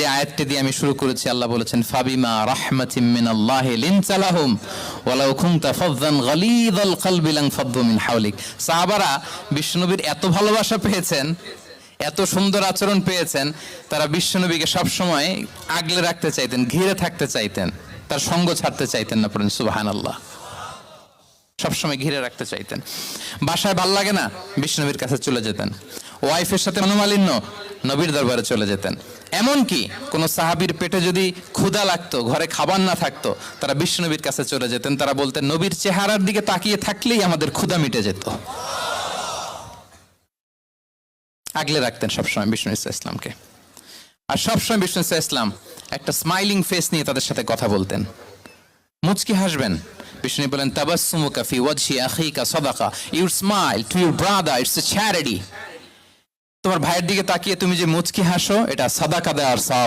যে আয়াতটি দিয়ে আমি শুরু করেছি। আল্লাহ বলেছেন, ফাবিমা রাহমাতিম মিনাল্লাহ লিনতালাহুম ওয়ালাউ কুনতা ফাযযান গালিযাল কলবি লাং ফাদ্দু মিন হাওলিক। সাহাবারা বিশ্বনবীর এত ভালোবাসা পেয়েছেন, এত সুন্দর আচরণ পেয়েছেন, তারা বিশ্বনবীকে সব সময় আগলে রাখতে চাইতেন, ঘিরে থাকতে চাইতেন, তার সঙ্গ ছাড়তে চাইতেন না পড়েন, সুবহানাল্লাহ। সবসময় ঘিরে রাখতে চাইতেন। বাসায় ভালো লাগে না? বিষ্ণবীর কাছে চলে যেতেন। ওয়াইফের সাথে মনোমালিন্য? নবীর দরবারে চলে যেতেন। এমনকি কোন সাহাবীর পেটে যদি ক্ষুধা লাগতো, ঘরে খাবার না থাকতো, তারা বিষ্ণবীর কাছে চলে যেতেন। তারা বলতেন, নবীর চেহারার দিকে তাকিয়ে থাকলেই আমাদের ক্ষুধা মিটে যেত। আগলে রাখতেন সবসময় বিষ্ণু ইসা ইসলামকে। আর সবসময় বিষ্ণু ইসা ইসলাম একটা স্মাইলিং ফেস নিয়ে তাদের সাথে কথা বলতেন। মুচকি হাসবেন। বিষ্ণু বলেন, তাবাসসুমুকা ফি ওয়াজহি আখিকা সাদাকা। Your smile to your brother, it's a charity তোমার ভাইয়ের দিকে তাকিয়ে তুমি যে মুচকি হাসো এটা সাদাকা দেওয়ার সব